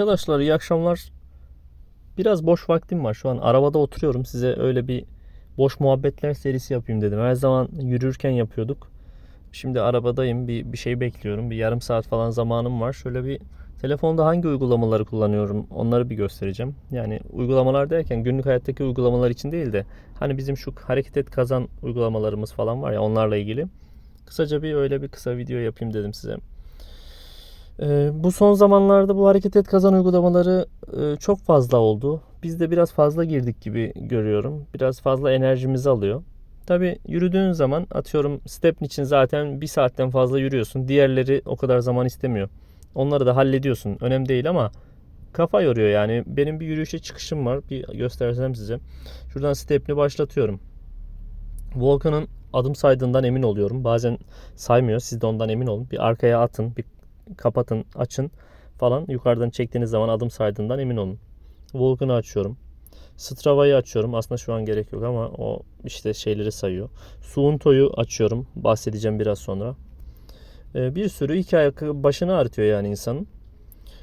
Arkadaşlar iyi akşamlar. Biraz boş vaktim var. Şu an arabada oturuyorum. Size öyle bir boş muhabbetler serisi yapayım dedim. Her zaman yürürken yapıyorduk. Şimdi arabadayım. Bir, bir şey bekliyorum. Bir yarım saat falan zamanım var. Şöyle bir telefonda hangi uygulamaları kullanıyorum onları bir göstereceğim. Yani uygulamalar derken günlük hayattaki uygulamalar için değil de hani bizim şu hareket et kazan uygulamalarımız falan var ya onlarla ilgili. Kısaca bir öyle bir kısa video yapayım dedim size. Ee, bu son zamanlarda bu hareket et kazan uygulamaları e, çok fazla oldu. Biz de biraz fazla girdik gibi görüyorum. Biraz fazla enerjimizi alıyor. Tabi yürüdüğün zaman atıyorum step için zaten bir saatten fazla yürüyorsun. Diğerleri o kadar zaman istemiyor. Onları da hallediyorsun. Önemli değil ama kafa yoruyor yani. Benim bir yürüyüşe çıkışım var. Bir göstersem size. Şuradan step'ini başlatıyorum. Volkan'ın adım saydığından emin oluyorum. Bazen saymıyor. Siz de ondan emin olun. Bir arkaya atın, bir kapatın, açın falan. Yukarıdan çektiğiniz zaman adım saydığından emin olun. Volkan'ı açıyorum. Strava'yı açıyorum. Aslında şu an gerek yok ama o işte şeyleri sayıyor. Suunto'yu açıyorum. Bahsedeceğim biraz sonra. Ee, bir sürü hikaye başını ağrıtıyor yani insanın.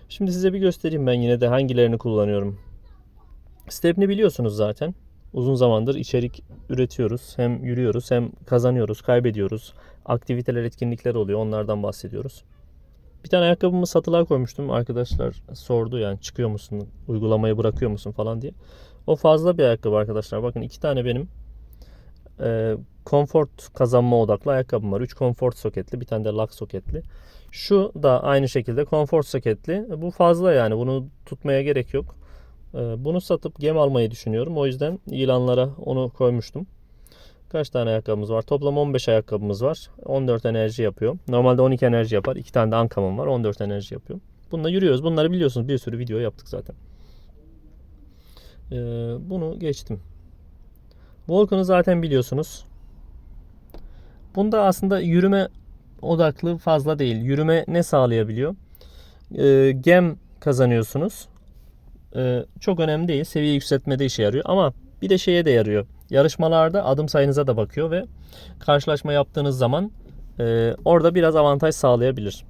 Şimdi size bir göstereyim ben yine de hangilerini kullanıyorum. Step'ini biliyorsunuz zaten. Uzun zamandır içerik üretiyoruz. Hem yürüyoruz hem kazanıyoruz, kaybediyoruz. Aktiviteler, etkinlikler oluyor. Onlardan bahsediyoruz. Bir tane ayakkabımı satılığa koymuştum. Arkadaşlar sordu yani çıkıyor musun, uygulamayı bırakıyor musun falan diye. O fazla bir ayakkabı arkadaşlar. Bakın iki tane benim e, konfort kazanma odaklı ayakkabım var. 3 konfort soketli, bir tane de lock soketli. Şu da aynı şekilde konfort soketli. Bu fazla yani bunu tutmaya gerek yok. E, bunu satıp gem almayı düşünüyorum. O yüzden ilanlara onu koymuştum. Kaç tane ayakkabımız var? Toplam 15 ayakkabımız var. 14 enerji yapıyor. Normalde 12 enerji yapar. 2 tane de ankamım var. 14 enerji yapıyor. Bununla yürüyoruz. Bunları biliyorsunuz. Bir sürü video yaptık zaten. Ee, bunu geçtim. Volkan'ı zaten biliyorsunuz. Bunda aslında yürüme odaklı fazla değil. Yürüme ne sağlayabiliyor? Ee, gem kazanıyorsunuz. Ee, çok önemli değil. Seviye yükseltmede işe yarıyor. Ama bir de şeye de yarıyor. Yarışmalarda adım sayınıza da bakıyor ve karşılaşma yaptığınız zaman e, orada biraz avantaj sağlayabilir.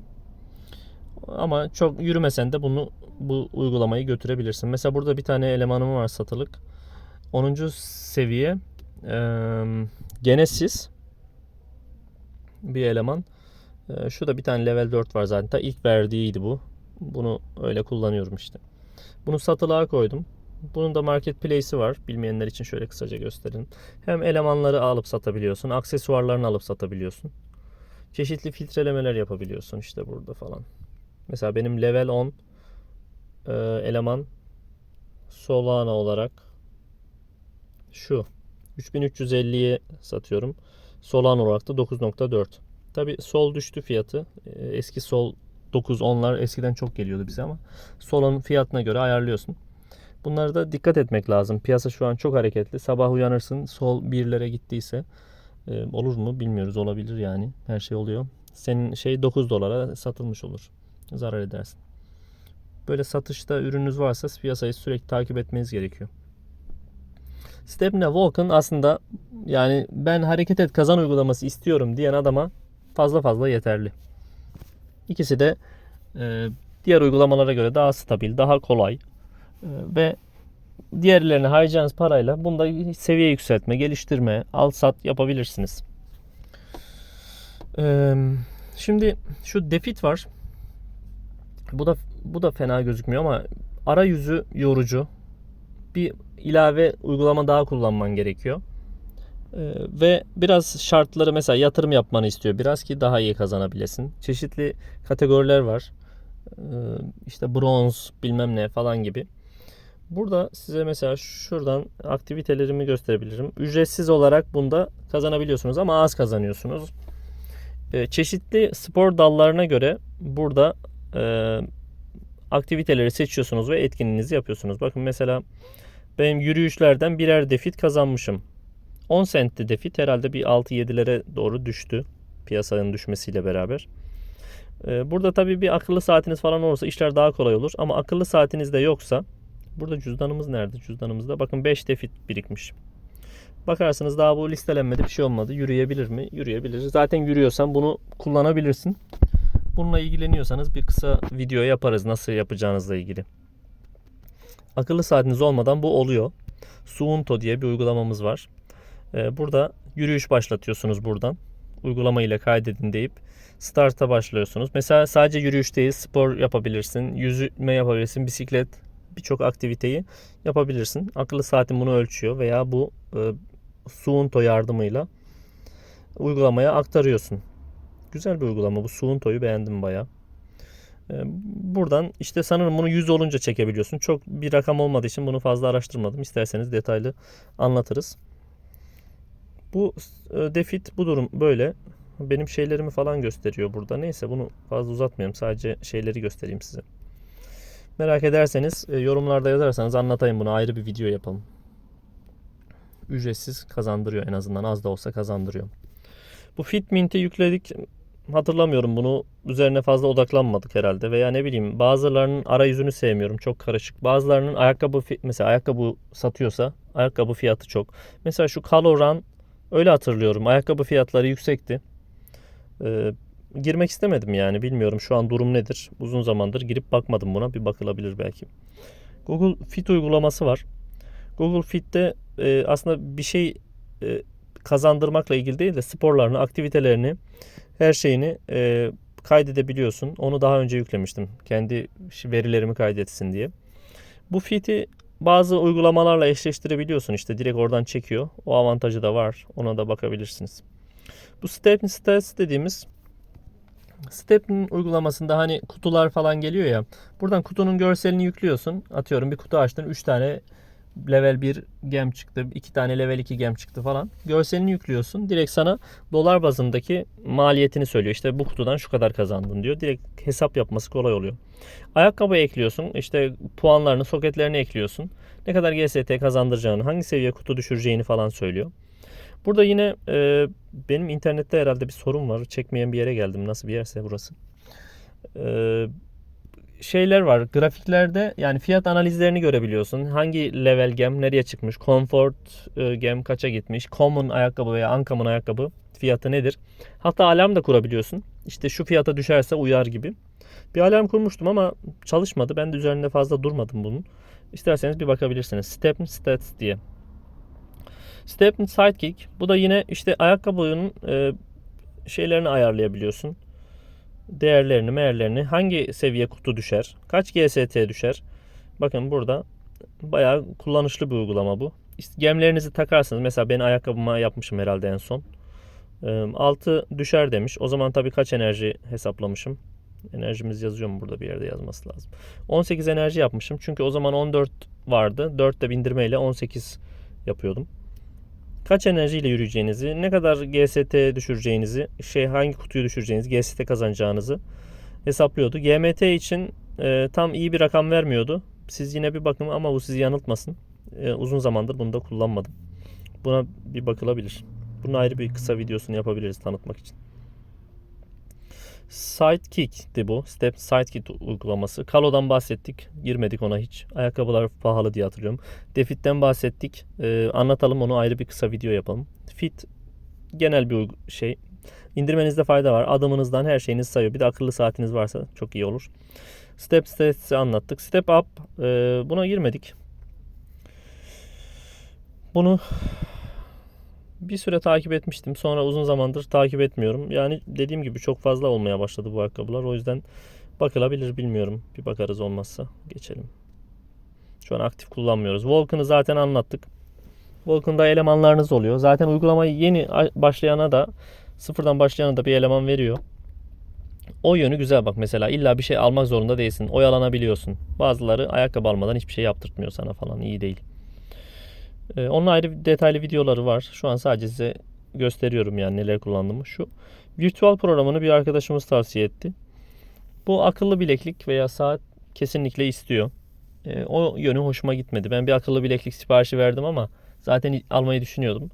Ama çok yürümesen de bunu bu uygulamayı götürebilirsin. Mesela burada bir tane elemanım var satılık. 10. seviye e, Genesis bir eleman. E, şurada bir tane level 4 var zaten. Ta ilk verdiğiydi bu. Bunu öyle kullanıyorum işte. Bunu satılığa koydum. Bunun da marketplace'i var. Bilmeyenler için şöyle kısaca gösterin. Hem elemanları alıp satabiliyorsun. Aksesuarlarını alıp satabiliyorsun. Çeşitli filtrelemeler yapabiliyorsun işte burada falan. Mesela benim level 10 e, eleman Solana olarak şu 3350'ye satıyorum. Solana olarak da 9.4. Tabi sol düştü fiyatı. E, eski sol 9 10'lar eskiden çok geliyordu bize ama solun fiyatına göre ayarlıyorsun. Bunlara da dikkat etmek lazım. Piyasa şu an çok hareketli. Sabah uyanırsın sol birlere gittiyse e, olur mu bilmiyoruz. Olabilir yani. Her şey oluyor. Senin şey 9 dolara satılmış olur. Zarar edersin. Böyle satışta ürününüz varsa piyasayı sürekli takip etmeniz gerekiyor. Stepne Walk'ın aslında yani ben hareket et kazan uygulaması istiyorum diyen adama fazla fazla yeterli. İkisi de e, diğer uygulamalara göre daha stabil, daha kolay ve diğerlerine harcayacağınız parayla bunda seviye yükseltme, geliştirme, al sat yapabilirsiniz. E, şimdi şu Defit var. Bu da bu da fena gözükmüyor ama arayüzü yorucu. Bir ilave uygulama daha kullanman gerekiyor. Ee, ve biraz şartları mesela yatırım yapmanı istiyor biraz ki daha iyi kazanabilesin. Çeşitli kategoriler var. Ee, işte bronz bilmem ne falan gibi. Burada size mesela şuradan aktivitelerimi gösterebilirim. Ücretsiz olarak bunda kazanabiliyorsunuz ama az kazanıyorsunuz. Ee, çeşitli spor dallarına göre burada e, aktiviteleri seçiyorsunuz ve etkinliğinizi yapıyorsunuz. Bakın mesela benim yürüyüşlerden birer defit kazanmışım. 10 sentti defit herhalde bir 6-7'lere doğru düştü piyasanın düşmesiyle beraber. Ee, burada tabii bir akıllı saatiniz falan olursa işler daha kolay olur. Ama akıllı saatiniz de yoksa burada cüzdanımız nerede? Cüzdanımızda bakın 5 defit birikmiş. Bakarsınız daha bu listelenmedi bir şey olmadı. Yürüyebilir mi? Yürüyebilir. Zaten yürüyorsan bunu kullanabilirsin. bununla ilgileniyorsanız bir kısa video yaparız nasıl yapacağınızla ilgili. Akıllı saatiniz olmadan bu oluyor. Suunto diye bir uygulamamız var. Ee, burada yürüyüş başlatıyorsunuz buradan. Uygulama ile kaydedin deyip start'a başlıyorsunuz. Mesela sadece yürüyüş değil, spor yapabilirsin, yüzme yapabilirsin, bisiklet, birçok aktiviteyi yapabilirsin. Akıllı saatin bunu ölçüyor veya bu e, Suunto yardımıyla uygulamaya aktarıyorsun. Güzel bir uygulama bu. Suunto'yu beğendim bayağı. Ee, Buradan işte sanırım bunu 100 olunca çekebiliyorsun. Çok bir rakam olmadığı için bunu fazla araştırmadım. İsterseniz detaylı anlatırız. Bu e, defit bu durum böyle. Benim şeylerimi falan gösteriyor burada. Neyse bunu fazla uzatmayayım. Sadece şeyleri göstereyim size. Merak ederseniz e, yorumlarda yazarsanız anlatayım bunu. Ayrı bir video yapalım. Ücretsiz kazandırıyor en azından. Az da olsa kazandırıyor. Bu Fitmint'i yükledik. Hatırlamıyorum bunu. Üzerine fazla odaklanmadık herhalde. Veya ne bileyim bazılarının arayüzünü sevmiyorum. Çok karışık. Bazılarının ayakkabı mesela ayakkabı satıyorsa ayakkabı fiyatı çok. Mesela şu Caloran öyle hatırlıyorum. Ayakkabı fiyatları yüksekti. Ee, girmek istemedim yani. Bilmiyorum şu an durum nedir. Uzun zamandır girip bakmadım buna. Bir bakılabilir belki. Google Fit uygulaması var. Google Fit'te e, aslında bir şey e, kazandırmakla ilgili değil de sporlarını, aktivitelerini, her şeyini e, kaydedebiliyorsun. Onu daha önce yüklemiştim. Kendi verilerimi kaydetsin diye. Bu Fit'i bazı uygulamalarla eşleştirebiliyorsun. İşte direkt oradan çekiyor. O avantajı da var. Ona da bakabilirsiniz. Bu Step Stats dediğimiz Step'in uygulamasında hani kutular falan geliyor ya. Buradan kutunun görselini yüklüyorsun. Atıyorum bir kutu açtın. 3 tane level 1 gem çıktı. 2 tane level 2 gem çıktı falan. Görselini yüklüyorsun. Direkt sana dolar bazındaki maliyetini söylüyor. İşte bu kutudan şu kadar kazandın diyor. Direkt hesap yapması kolay oluyor. Ayakkabı ekliyorsun. İşte puanlarını, soketlerini ekliyorsun. Ne kadar GST kazandıracağını, hangi seviye kutu düşüreceğini falan söylüyor. Burada yine e, benim internette herhalde bir sorun var. Çekmeyen bir yere geldim. Nasıl bir yerse burası. E, şeyler var. Grafiklerde yani fiyat analizlerini görebiliyorsun. Hangi level gem nereye çıkmış? Comfort e, gem kaça gitmiş? Common ayakkabı veya uncommon ayakkabı fiyatı nedir? Hatta alarm da kurabiliyorsun. İşte şu fiyata düşerse uyar gibi. Bir alarm kurmuştum ama çalışmadı. Ben de üzerinde fazla durmadım bunun. İsterseniz bir bakabilirsiniz. Step Stats diye. Step Sidekick. Bu da yine işte ayakkabının e, şeylerini ayarlayabiliyorsun değerlerini, meğerlerini, hangi seviye kutu düşer, kaç GST düşer. Bakın burada bayağı kullanışlı bir uygulama bu. Gemlerinizi takarsınız. Mesela ben ayakkabıma yapmışım herhalde en son. 6 düşer demiş. O zaman tabii kaç enerji hesaplamışım. Enerjimiz yazıyor mu burada bir yerde yazması lazım. 18 enerji yapmışım. Çünkü o zaman 14 vardı. 4 de bindirmeyle 18 yapıyordum kaç enerjiyle yürüyeceğinizi, ne kadar GST düşüreceğinizi, şey hangi kutuyu düşüreceğinizi, GST kazanacağınızı hesaplıyordu. GMT için e, tam iyi bir rakam vermiyordu. Siz yine bir bakın ama bu sizi yanıltmasın. E, uzun zamandır bunu da kullanmadım. Buna bir bakılabilir. Bunun ayrı bir kısa videosunu yapabiliriz tanıtmak için. Sidekick'ti bu. Step Sidekick uygulaması. Kalo'dan bahsettik. Girmedik ona hiç. Ayakkabılar pahalı diye hatırlıyorum. Defit'ten bahsettik. Ee, anlatalım onu ayrı bir kısa video yapalım. Fit genel bir şey. İndirmenizde fayda var. Adımınızdan her şeyiniz sayıyor. Bir de akıllı saatiniz varsa çok iyi olur. Step Stats'i anlattık. Step Up e, buna girmedik. Bunu bir süre takip etmiştim. Sonra uzun zamandır takip etmiyorum. Yani dediğim gibi çok fazla olmaya başladı bu ayakkabılar. O yüzden bakılabilir bilmiyorum. Bir bakarız olmazsa geçelim. Şu an aktif kullanmıyoruz. Vulcan'ı zaten anlattık. Vulcan'da elemanlarınız oluyor. Zaten uygulamayı yeni başlayana da sıfırdan başlayana da bir eleman veriyor. O yönü güzel bak mesela illa bir şey almak zorunda değilsin. Oyalanabiliyorsun. Bazıları ayakkabı almadan hiçbir şey yaptırtmıyor sana falan iyi değil. Ee, onun ayrı detaylı videoları var. Şu an sadece size gösteriyorum yani neler kullandığımı. Şu virtual programını bir arkadaşımız tavsiye etti. Bu akıllı bileklik veya saat kesinlikle istiyor. E, o yönü hoşuma gitmedi. Ben bir akıllı bileklik siparişi verdim ama zaten almayı düşünüyordum.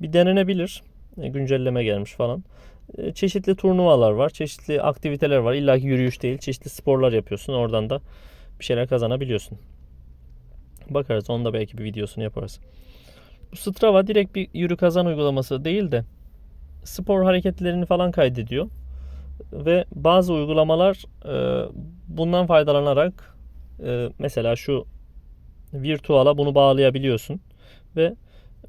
Bir denenebilir. E, güncelleme gelmiş falan. Çeşitli turnuvalar var. Çeşitli aktiviteler var. İlla ki yürüyüş değil. Çeşitli sporlar yapıyorsun. Oradan da bir şeyler kazanabiliyorsun. Bakarız. Onu da belki bir videosunu yaparız. Bu Strava direkt bir yürü kazan uygulaması değil de spor hareketlerini falan kaydediyor. Ve bazı uygulamalar e, bundan faydalanarak e, mesela şu virtuala bunu bağlayabiliyorsun ve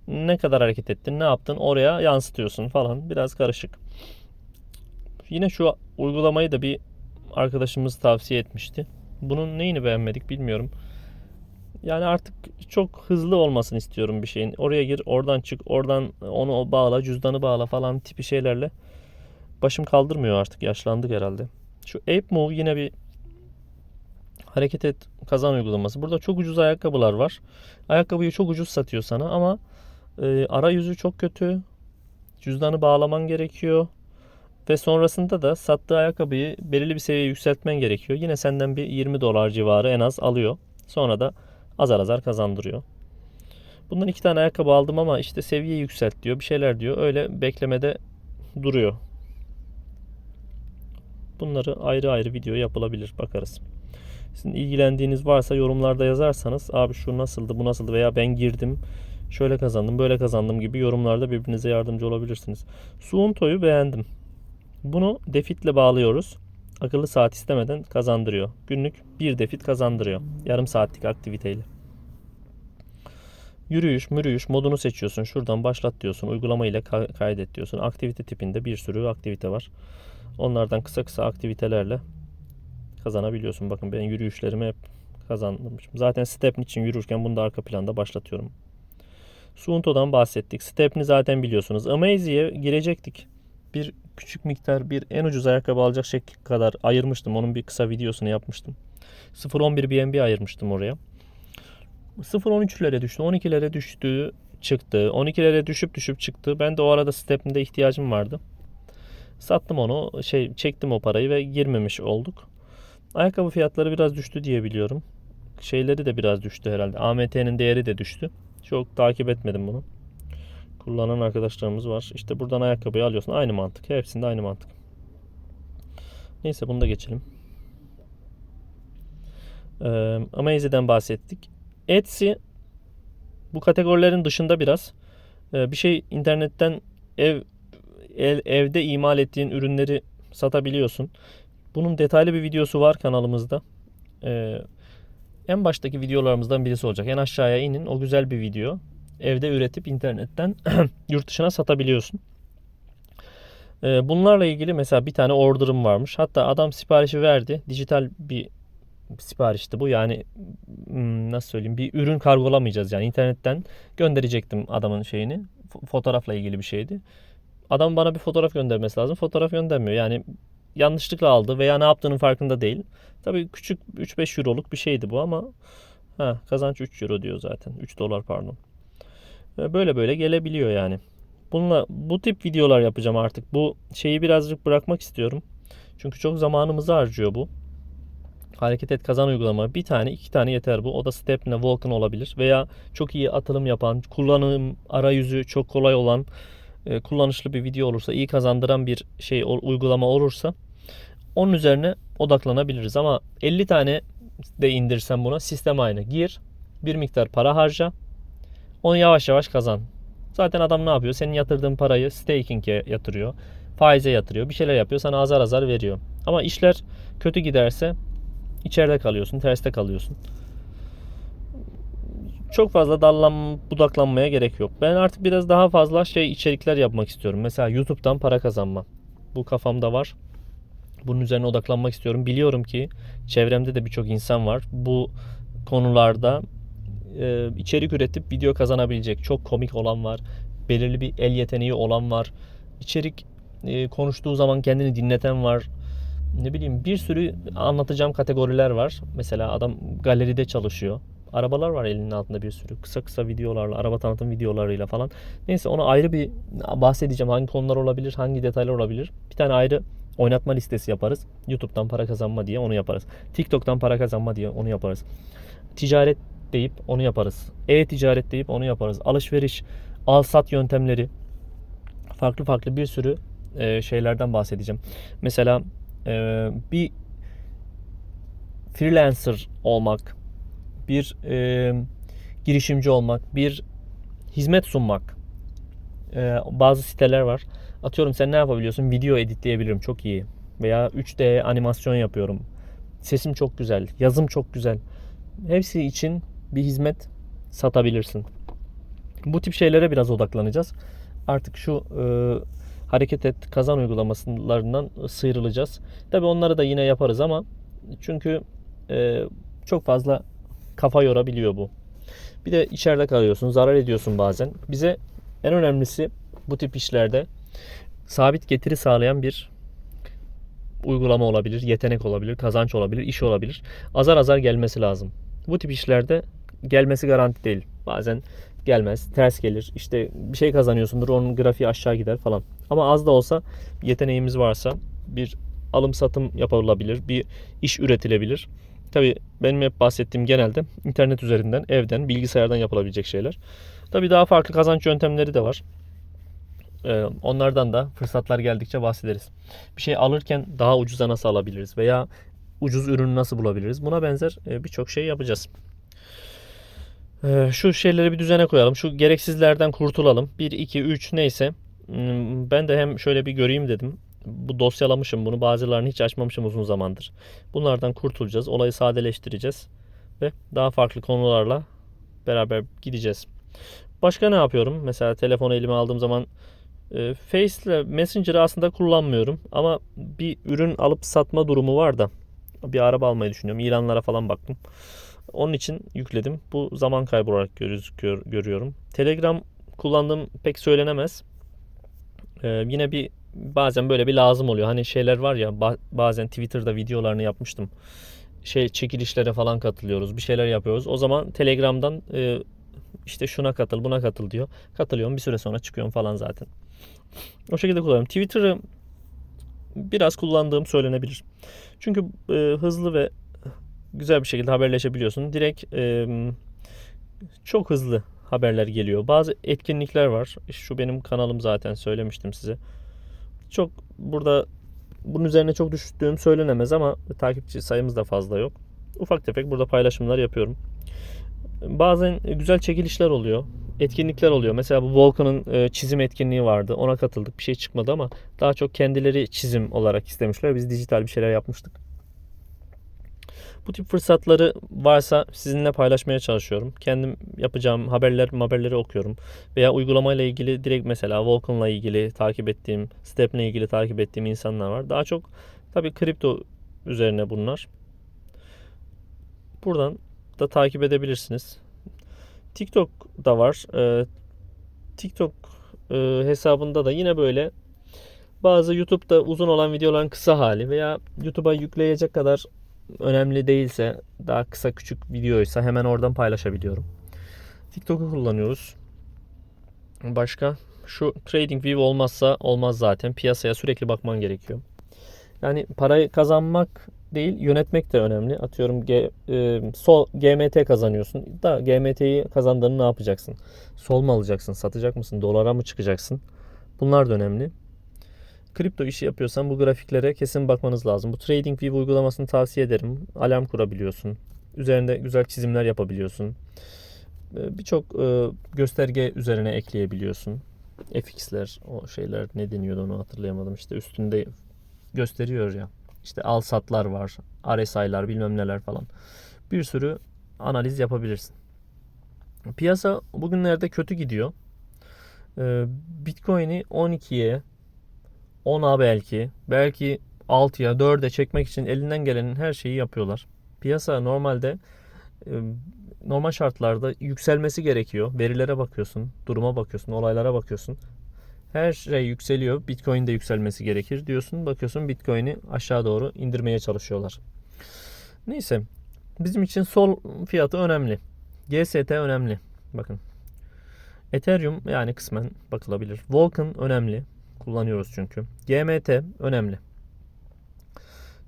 ne kadar hareket ettin, ne yaptın oraya yansıtıyorsun falan. Biraz karışık. Yine şu uygulamayı da bir arkadaşımız tavsiye etmişti. Bunun neyini beğenmedik bilmiyorum. Yani artık çok hızlı olmasını istiyorum bir şeyin. Oraya gir, oradan çık, oradan onu bağla, cüzdanı bağla falan tipi şeylerle başım kaldırmıyor artık. Yaşlandık herhalde. Şu Ape Move yine bir hareket et kazan uygulaması. Burada çok ucuz ayakkabılar var. Ayakkabıyı çok ucuz satıyor sana ama e, arayüzü çok kötü. Cüzdanı bağlaman gerekiyor. Ve sonrasında da sattığı ayakkabıyı belirli bir seviyeye yükseltmen gerekiyor. Yine senden bir 20 dolar civarı en az alıyor. Sonra da azar azar kazandırıyor. Bundan iki tane ayakkabı aldım ama işte seviye yükselt diyor. Bir şeyler diyor. Öyle beklemede duruyor. Bunları ayrı ayrı video yapılabilir. Bakarız. Sizin ilgilendiğiniz varsa yorumlarda yazarsanız abi şu nasıldı bu nasıldı veya ben girdim şöyle kazandım böyle kazandım gibi yorumlarda birbirinize yardımcı olabilirsiniz. Suunto'yu beğendim. Bunu defitle bağlıyoruz. Akıllı saat istemeden kazandırıyor. Günlük bir defit kazandırıyor. Yarım saatlik aktiviteyle. Yürüyüş, mürüyüş modunu seçiyorsun. Şuradan başlat diyorsun. Uygulama ile ka- kaydet diyorsun. Aktivite tipinde bir sürü aktivite var. Onlardan kısa kısa aktivitelerle kazanabiliyorsun. Bakın ben yürüyüşlerimi hep kazanmışım. Zaten Stepn için yürürken bunu da arka planda başlatıyorum. Suunto'dan bahsettik. Stepni zaten biliyorsunuz. Amaze'ye girecektik. Bir küçük miktar bir en ucuz ayakkabı alacak şey kadar ayırmıştım. Onun bir kısa videosunu yapmıştım. 0.11 BNB ayırmıştım oraya. 0.13'lere düştü. 12'lere düştü çıktı. 12'lere düşüp düşüp çıktı. Ben de o arada Stepne'de ihtiyacım vardı. Sattım onu. Şey çektim o parayı ve girmemiş olduk. Ayakkabı fiyatları biraz düştü diye biliyorum. Şeyleri de biraz düştü herhalde. AMT'nin değeri de düştü. Çok takip etmedim bunu. Kullanan arkadaşlarımız var. İşte buradan ayakkabıyı alıyorsun. Aynı mantık. Hepsinde aynı mantık. Neyse bunu da geçelim. Ee, Amaze'den bahsettik. Etsy bu kategorilerin dışında biraz. Ee, bir şey internetten ev ev, evde imal ettiğin ürünleri satabiliyorsun. Bunun detaylı bir videosu var kanalımızda. Ee, en baştaki videolarımızdan birisi olacak. En aşağıya inin. O güzel bir video. Evde üretip internetten yurt dışına satabiliyorsun. Ee, bunlarla ilgili mesela bir tane order'ım varmış. Hatta adam siparişi verdi. Dijital bir siparişti bu. Yani hmm, nasıl söyleyeyim bir ürün kargolamayacağız yani internetten gönderecektim adamın şeyini. Fotoğrafla ilgili bir şeydi. Adam bana bir fotoğraf göndermesi lazım. Fotoğraf göndermiyor. Yani yanlışlıkla aldı veya ne yaptığının farkında değil. Tabii küçük 3-5 euroluk bir şeydi bu ama ha, kazanç 3 euro diyor zaten. 3 dolar pardon. Böyle böyle gelebiliyor yani. Bununla bu tip videolar yapacağım artık. Bu şeyi birazcık bırakmak istiyorum. Çünkü çok zamanımızı harcıyor bu. Hareket et kazan uygulama. Bir tane iki tane yeter bu. O da Stepne, Vulkan olabilir. Veya çok iyi atılım yapan, kullanım arayüzü çok kolay olan, e, kullanışlı bir video olursa, iyi kazandıran bir şey uygulama olursa onun üzerine odaklanabiliriz. Ama 50 tane de indirsem buna sistem aynı. Gir, bir miktar para harca, onu yavaş yavaş kazan. Zaten adam ne yapıyor? Senin yatırdığın parayı staking'e yatırıyor. Faize yatırıyor. Bir şeyler yapıyor. Sana azar azar veriyor. Ama işler kötü giderse içeride kalıyorsun. Terste kalıyorsun. Çok fazla dallan budaklanmaya gerek yok. Ben artık biraz daha fazla şey içerikler yapmak istiyorum. Mesela YouTube'dan para kazanma. Bu kafamda var. Bunun üzerine odaklanmak istiyorum. Biliyorum ki çevremde de birçok insan var. Bu konularda e, içerik üretip video kazanabilecek çok komik olan var. Belirli bir el yeteneği olan var. İçerik e, konuştuğu zaman kendini dinleten var. Ne bileyim bir sürü anlatacağım kategoriler var. Mesela adam galeride çalışıyor. Arabalar var elinin altında bir sürü. Kısa kısa videolarla, araba tanıtım videolarıyla falan. Neyse ona ayrı bir bahsedeceğim. Hangi konular olabilir, hangi detaylar olabilir. Bir tane ayrı oynatma listesi yaparız. YouTube'dan para kazanma diye onu yaparız. TikTok'tan para kazanma diye onu yaparız. Ticaret deyip onu yaparız. E-ticaret deyip onu yaparız. Alışveriş, al sat yöntemleri farklı farklı bir sürü e, şeylerden bahsedeceğim. Mesela e, bir freelancer olmak, bir e, girişimci olmak, bir hizmet sunmak. E, bazı siteler var. Atıyorum sen ne yapabiliyorsun? Video editleyebilirim. Çok iyi. veya 3D animasyon yapıyorum. Sesim çok güzel, yazım çok güzel. Hepsi için bir hizmet satabilirsin. Bu tip şeylere biraz odaklanacağız. Artık şu e, hareket et kazan uygulamalarından sıyrılacağız. Tabi onları da yine yaparız ama çünkü e, çok fazla kafa yorabiliyor bu. Bir de içeride kalıyorsun, zarar ediyorsun bazen. Bize en önemlisi bu tip işlerde sabit getiri sağlayan bir uygulama olabilir, yetenek olabilir, kazanç olabilir, iş olabilir. Azar azar gelmesi lazım. Bu tip işlerde gelmesi garanti değil. Bazen gelmez, ters gelir. İşte bir şey kazanıyorsundur, onun grafiği aşağı gider falan. Ama az da olsa yeteneğimiz varsa bir alım satım yapılabilir, bir iş üretilebilir. Tabi benim hep bahsettiğim genelde internet üzerinden, evden, bilgisayardan yapılabilecek şeyler. Tabi daha farklı kazanç yöntemleri de var. Ee, onlardan da fırsatlar geldikçe bahsederiz. Bir şey alırken daha ucuza nasıl alabiliriz veya ucuz ürünü nasıl bulabiliriz? Buna benzer e, birçok şey yapacağız. Ee, Şu şeyleri bir düzene koyalım. Şu gereksizlerden kurtulalım. 1, 2, 3 neyse. Hmm, Ben de hem şöyle bir göreyim dedim. Bu dosyalamışım bunu. Bazılarını hiç açmamışım uzun zamandır. Bunlardan kurtulacağız. Olayı sadeleştireceğiz. Ve daha farklı konularla beraber gideceğiz. Başka ne yapıyorum? Mesela telefonu elime aldığım zaman e, Face ile Messenger'ı aslında kullanmıyorum. Ama bir ürün alıp satma durumu var da bir araba almayı düşünüyorum. İlanlara falan baktım. Onun için yükledim. Bu zaman kaybı olarak gözüküyor, görüyorum. Telegram kullandığım pek söylenemez. Ee, yine bir bazen böyle bir lazım oluyor. Hani şeyler var ya ba- bazen Twitter'da videolarını yapmıştım. Şey çekilişlere falan katılıyoruz. Bir şeyler yapıyoruz. O zaman Telegram'dan e, işte şuna katıl, buna katıl diyor. Katılıyorum. Bir süre sonra çıkıyorum falan zaten. O şekilde kullanıyorum. Twitter'ı biraz kullandığım söylenebilir. Çünkü e, hızlı ve güzel bir şekilde haberleşebiliyorsun. Direkt e, çok hızlı haberler geliyor. Bazı etkinlikler var. Şu benim kanalım zaten söylemiştim size. Çok burada bunun üzerine çok düştüğüm söylenemez ama takipçi sayımız da fazla yok. Ufak tefek burada paylaşımlar yapıyorum. Bazen güzel çekilişler oluyor. Etkinlikler oluyor. Mesela bu Volkan'ın çizim etkinliği vardı. Ona katıldık. Bir şey çıkmadı ama daha çok kendileri çizim olarak istemişler. Biz dijital bir şeyler yapmıştık. Bu tip fırsatları varsa sizinle paylaşmaya çalışıyorum. Kendim yapacağım haberler haberleri okuyorum. Veya uygulamayla ilgili direkt mesela Volkan'la ilgili takip ettiğim, Step'le ilgili takip ettiğim insanlar var. Daha çok tabii kripto üzerine bunlar. Buradan da takip edebilirsiniz. TikTok da var. Ee, TikTok e, hesabında da yine böyle bazı YouTube'da uzun olan videoların kısa hali veya YouTube'a yükleyecek kadar önemli değilse daha kısa küçük videoysa hemen oradan paylaşabiliyorum. TikTok'u kullanıyoruz. Başka şu TradingView olmazsa olmaz zaten. Piyasaya sürekli bakman gerekiyor. Yani parayı kazanmak değil yönetmek de önemli. Atıyorum G, e, sol GMT kazanıyorsun. Da GMT'yi kazandığını ne yapacaksın? Sol mu alacaksın? Satacak mısın? Dolara mı çıkacaksın? Bunlar da önemli. Kripto işi yapıyorsan bu grafiklere kesin bakmanız lazım. Bu TradingView uygulamasını tavsiye ederim. Alarm kurabiliyorsun. Üzerinde güzel çizimler yapabiliyorsun. Ee, Birçok e, gösterge üzerine ekleyebiliyorsun. FX'ler, o şeyler ne deniyordu onu hatırlayamadım. İşte üstünde gösteriyor ya. İşte al satlar var, RSI'lar bilmem neler falan. Bir sürü analiz yapabilirsin. Piyasa bugünlerde kötü gidiyor. Ee, Bitcoin'i 12'ye 10'a belki, belki 6'ya, 4'e çekmek için elinden gelenin her şeyi yapıyorlar. Piyasa normalde e, normal şartlarda yükselmesi gerekiyor. Verilere bakıyorsun, duruma bakıyorsun, olaylara bakıyorsun. Her şey yükseliyor. Bitcoin de yükselmesi gerekir diyorsun. Bakıyorsun Bitcoin'i aşağı doğru indirmeye çalışıyorlar. Neyse. Bizim için sol fiyatı önemli. GST önemli. Bakın. Ethereum yani kısmen bakılabilir. Vulcan önemli. Kullanıyoruz çünkü. GMT önemli.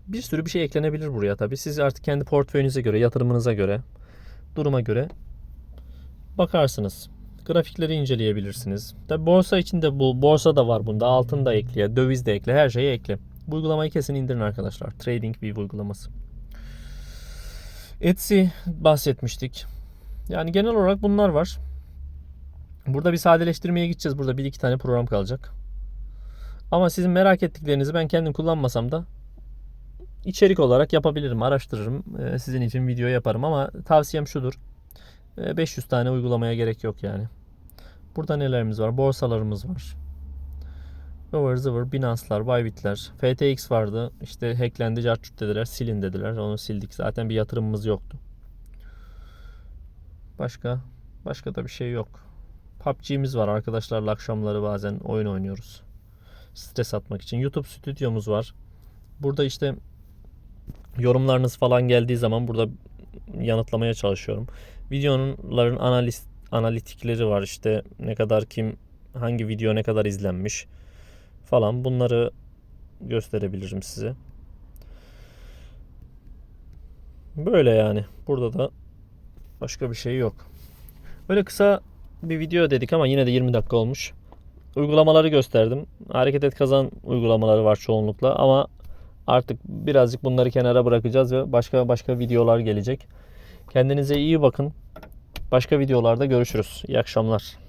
Bir sürü bir şey eklenebilir buraya tabii. Siz artık kendi portföyünüze göre, yatırımınıza göre, duruma göre bakarsınız. Grafikleri inceleyebilirsiniz. Tabi borsa içinde bu borsa da var bunda. Altın da ekle, döviz de ekle, her şeyi ekle. Bu uygulamayı kesin indirin arkadaşlar. TradingView uygulaması. Etsy bahsetmiştik. Yani genel olarak bunlar var. Burada bir sadeleştirmeye gideceğiz. Burada bir iki tane program kalacak. Ama sizin merak ettiklerinizi ben kendim kullanmasam da içerik olarak yapabilirim, araştırırım. Ee, sizin için video yaparım ama tavsiyem şudur. Ee, 500 tane uygulamaya gerek yok yani. Burada nelerimiz var? Borsalarımız var. Ivır zıvır, Binance'lar, Bybit'ler, FTX vardı. İşte hacklendi, cartçut dediler, silin dediler. Onu sildik. Zaten bir yatırımımız yoktu. Başka başka da bir şey yok. PUBG'miz var. Arkadaşlarla akşamları bazen oyun oynuyoruz. Stres atmak için. YouTube stüdyomuz var. Burada işte yorumlarınız falan geldiği zaman burada yanıtlamaya çalışıyorum. Videoların analiz analitikleri var işte ne kadar kim hangi video ne kadar izlenmiş falan bunları gösterebilirim size. Böyle yani. Burada da başka bir şey yok. Böyle kısa bir video dedik ama yine de 20 dakika olmuş. Uygulamaları gösterdim. Hareket et kazan uygulamaları var çoğunlukla ama artık birazcık bunları kenara bırakacağız ve başka başka videolar gelecek. Kendinize iyi bakın. Başka videolarda görüşürüz. İyi akşamlar.